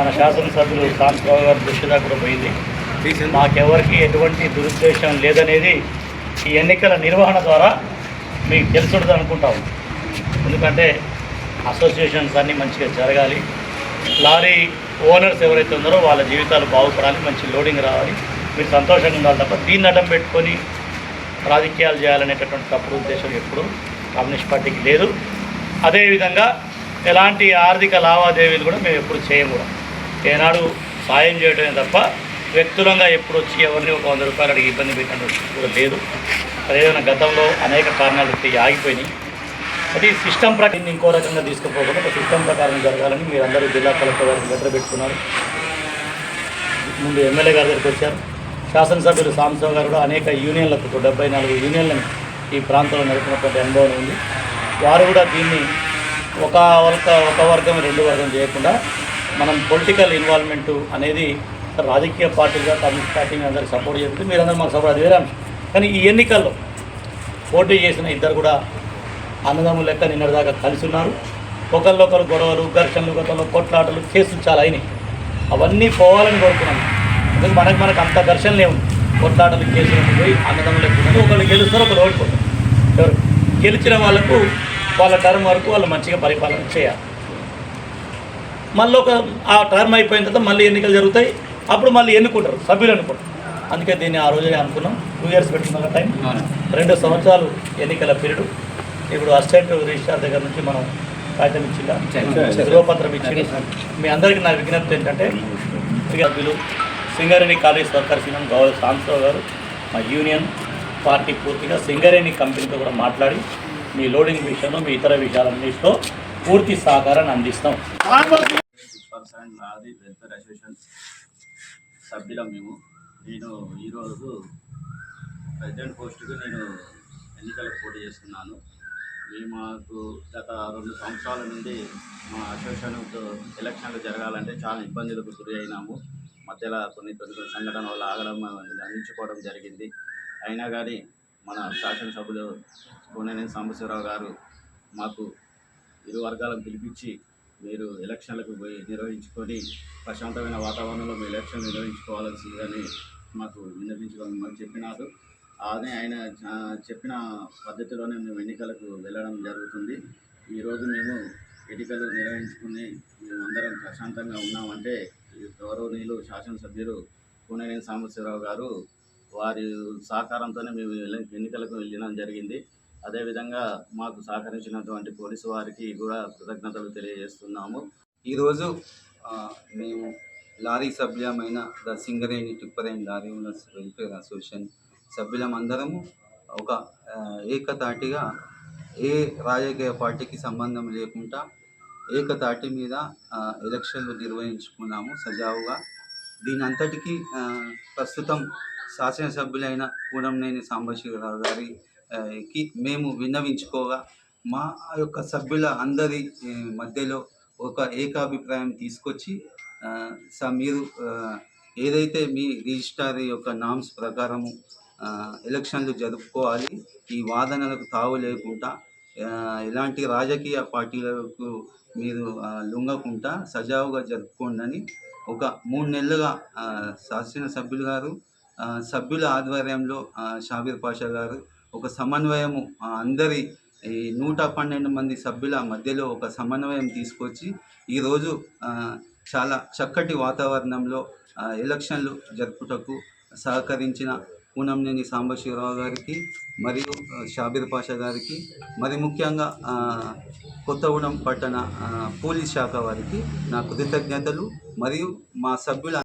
మన శాసనసభ్యులు కాంతరావు గారి దృష్టి దాకా కూడా పోయింది. మాకెవరికి ఎటువంటి దురుద్దేశం లేదనేది ఈ ఎన్నికల నిర్వహణ ద్వారా మీకు తెలుసుంటుంది అనుకుంటాం ఎందుకంటే అసోసియేషన్స్ అన్నీ మంచిగా జరగాలి. లారీ ఓనర్స్ ఎవరైతే ఉన్నారో వాళ్ళ జీవితాలు బాగుపడాలి మంచి లోడింగ్ రావాలి. మీరు సంతోషంగా ఉండాలి తప్ప దీన్ని అడ్డం పెట్టుకొని రాజకీయాలు చేయాలనేటటువంటి తప్పుడు ఉద్దేశం ఎప్పుడు కమ్యూనిస్ట్ పార్టీకి లేదు. అదేవిధంగా ఎలాంటి ఆర్థిక లావాదేవీలు కూడా మేము ఎప్పుడు చేయము. కూడా ఏనాడు సాయం చేయడమే తప్ప వ్యక్తులంగా ఎప్పుడు వచ్చి ఎవరిని ఒక వంద రూపాయలు అడిగి ఇబ్బంది పెట్టడం కూడా లేదు. అదేవిధంగా గతంలో అనేక కారణాలు ఆగిపోయినాయి. అది సిస్టమ్ ప్రకారం ఇంకో రకంగా తీసుకుపోకుండా ఒక సిస్టమ్ ప్రకారం జరగాలని మీరందరూ జిల్లా కలెక్టర్ గారికి లెటర్ పెట్టుకున్నారు. ముందు ఎమ్మెల్యే గారి దగ్గరికి వచ్చారు. శాసనసభ్యులు సాంబశివ గారు కూడా అనేక యూనియన్లకు డెబ్బై నాలుగు యూనియన్లను ఈ ప్రాంతంలో నడిపినటువంటి అనుభవం ఉంది. వారు కూడా దీన్ని ఒక వర్గ ఒక వర్గం రెండు వర్గం చేయకుండా మనం పొలిటికల్ ఇన్వాల్వ్మెంట్ అనేది రాజకీయ పార్టీగా కమ్యూనిస్ట్ పార్టీని అందరికి సపోర్ట్ చేస్తుంది. మీరందరూ మాకు సపోర్ట్ అది వేరే అంశం. కానీ ఈ ఎన్నికల్లో పోటీ చేసిన ఇద్దరు కూడా అన్నదమ్ము లెక్క నిన్నటిదాకా కలిసి ఉన్నారు. ఒకరికొకరు గొడవలు ఘర్షణలు గతంలో కొట్లాటలు కేసులు చాలా అయినాయి. అవన్నీ పోవాలని కోరుకున్నాను ఎందుకంటే మనకు మనకు అంత ఘర్షణ లేవు. కొట్లాటలు కేసులు పోయి అన్నదమ్ములు ఎక్కువ ఒకళ్ళు గెలుస్తారు ఒకళ్ళు ఓడిపోతారు. ఎవరు? గెలిచిన వాళ్ళకు వాళ్ళ టర్మ్ వరకు వాళ్ళు మంచిగా పరిపాలన చేయాలి. మళ్ళీ ఒక ఆ టర్మ్ అయిపోయిన తర్వాత మళ్ళీ ఎన్నికలు జరుగుతాయి. అప్పుడు మళ్ళీ ఎన్నుకుంటారు సభ్యులు ఎన్నుకుంటారు. అందుకే దీన్ని ఆ రోజే అనుకున్నాం. టూ ఇయర్స్ పెట్టుకున్న టైం రెండు సంవత్సరాలు ఎన్నికల పీరియడ్. ఇప్పుడు అసిస్టెంట్ రిజిస్ట్రార్ దగ్గర నుంచి మనం కాగితం ఇచ్చిందా ధృవపత్రం ఇచ్చింది మీ అందరికీ నా విజ్ఞప్తి ఏంటంటే సభ్యులు సింగరేణి కాలేజ్ వర్కర్స్ యూనియన్ గౌరవ సాంబశివరావు గారు మా యూనియన్ పార్టీ పూర్తిగా సింగరేణి కంపెనీతో కూడా మాట్లాడి మీ లోడింగ్ విషయంలో మీ ఇతర విషయాలన్నిటితో పూర్తి సహకారాన్ని అందిస్తాం. అండ్ నాది వెల్ఫేర్ అసోసియేషన్ సభ్యులం మేము. నేను ఈరోజు ప్రెసిడెంట్ పోస్టుకు నేను ఎన్నికలకు పోటీ చేస్తున్నాను. మేము మాకు గత రెండు సంవత్సరాల నుండి మా అసోసియేషన్తో ఎలక్షన్లు జరగాలంటే చాలా ఇబ్బందులకు గురి అయినాము. మధ్యలో కొన్ని కొన్ని కొన్ని సంఘటన వల్ల ఆగడం అందించుకోవడం జరిగింది. అయినా కానీ మన శాసనసభ్యులు కోనేని సాంబశివరావు గారు మాకు ఇరు వర్గాలను పిలిపించి మీరు ఎలక్షన్లకు పోయి నిర్వహించుకొని ప్రశాంతమైన వాతావరణంలో మీ ఎలక్షన్ నిర్వహించుకోవాల్సిందని మాకు విన్నపించుకోవాలి మాకు చెప్పినారు. అదే ఆయన చెప్పిన పద్ధతిలోనే మేము ఎన్నికలకు వెళ్ళడం జరుగుతుంది. ఈరోజు మేము ఎన్నికలు నిర్వహించుకుని మేమందరం ప్రశాంతంగా ఉన్నామంటే గౌరవనీయులు శాసనసభ్యులు కూనేని సాంబశివరావు గారు వారి సహకారంతోనే మేము ఎన్నికలకు వెళ్ళడం జరిగింది. అదేవిధంగా మాకు సహకరించినటువంటి పోలీసు వారికి కూడా కృతజ్ఞతలు తెలియజేస్తున్నాము. ఈరోజు మేము లారీ సభ్యులమైన the Singareni టిప్పరేణి lorry owners welfare association సభ్యులం అందరము ఒక ఏకతాటిగా ఏ రాజకీయ పార్టీకి సంబంధం లేకుండా ఏకతాటి మీద ఎలక్షన్లు నిర్వహించుకున్నాము సజావుగా. దీని అంతటికీ ప్రస్తుతం శాసనసభ్యులైన కూడంనేని సాంబశివరావు గారి కి మేము విన్నవించుకోగా మా యొక్క సభ్యుల అందరి మధ్యలో ఒక ఏకాభిప్రాయం తీసుకొచ్చి స మీరు ఏదైతే మీ రిజిస్టార్ యొక్క నామ్స్ ప్రకారము ఎలక్షన్లు జరుపుకోవాలి ఈ వాదనలకు తావు లేకుండా ఎలాంటి రాజకీయ పార్టీలకు మీరు లొంగకుండా సజావుగా జరుపుకోండి అని ఒక మూడు నెలలుగా శాసనసభ్యులు గారు సభ్యుల ఆధ్వర్యంలో షాబీర్ పాషా గారు ఒక సమన్వయము అందరి ఈ నూట పన్నెండు మంది సభ్యుల మధ్యలో ఒక సమన్వయం తీసుకొచ్చి ఈరోజు చాలా చక్కటి వాతావరణంలో ఎలక్షన్లు జరుపుటకు సహకరించిన పూనంనేని సాంబశివరావు గారికి మరియు షాబీర్ పాషా గారికి మరి ముఖ్యంగా కొత్తగూడెం పట్టణ పోలీస్ శాఖ వారికి నా కృతజ్ఞతలు మరియు మా సభ్యుల